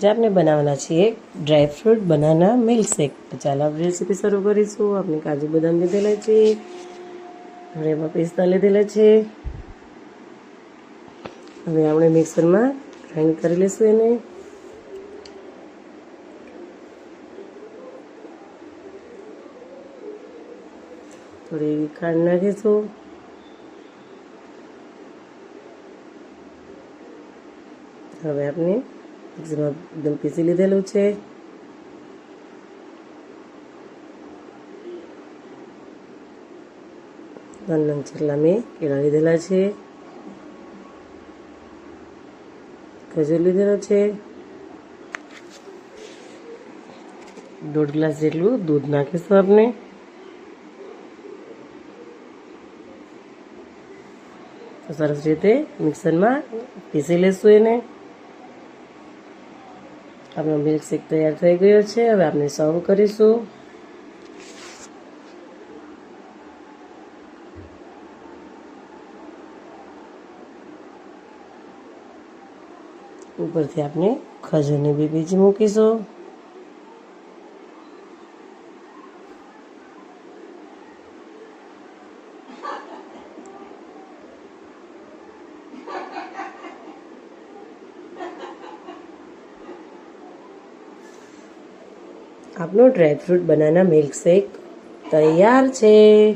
જે આપણે બનાવવાના છીએ ડ્રાય ફ્રૂટ બનાના મિલ્કશેક તો ચાલો આપણે રેસીપી શરૂ કરીશું. આપણે કાજુ બદામ લીધેલા છે. હવે એમાં પિસ્તા લીધેલા છે. હવે આપણે મિક્સરમાં ગ્રાઇન્ડ કરી લઈશું એને. થોડી એવી ખાંડ નાખીશું. હવે આપણે મિક્સીમાં એકદમ પીસી લીધેલું છે. નાના જેટલા મેં કેળા લીધેલા છે. ખજૂર લીધેલો છે. દોઢ ગ્લાસ જેટલું દૂધ નાખીશું આપણે. સરસ રીતે મિક્સરમાં પીસી લેશું એને. આપણો મિલ્કશેક તૈયાર થઈ ગયો છે, હવે આપણે સર્વ કરીશું. ઉપરથી આપણે ખજૂરની બી બીજી મૂકીશું. આપનો ડ્રાયફ્રૂટ બનાના મિલ્કશેક તૈયાર છે.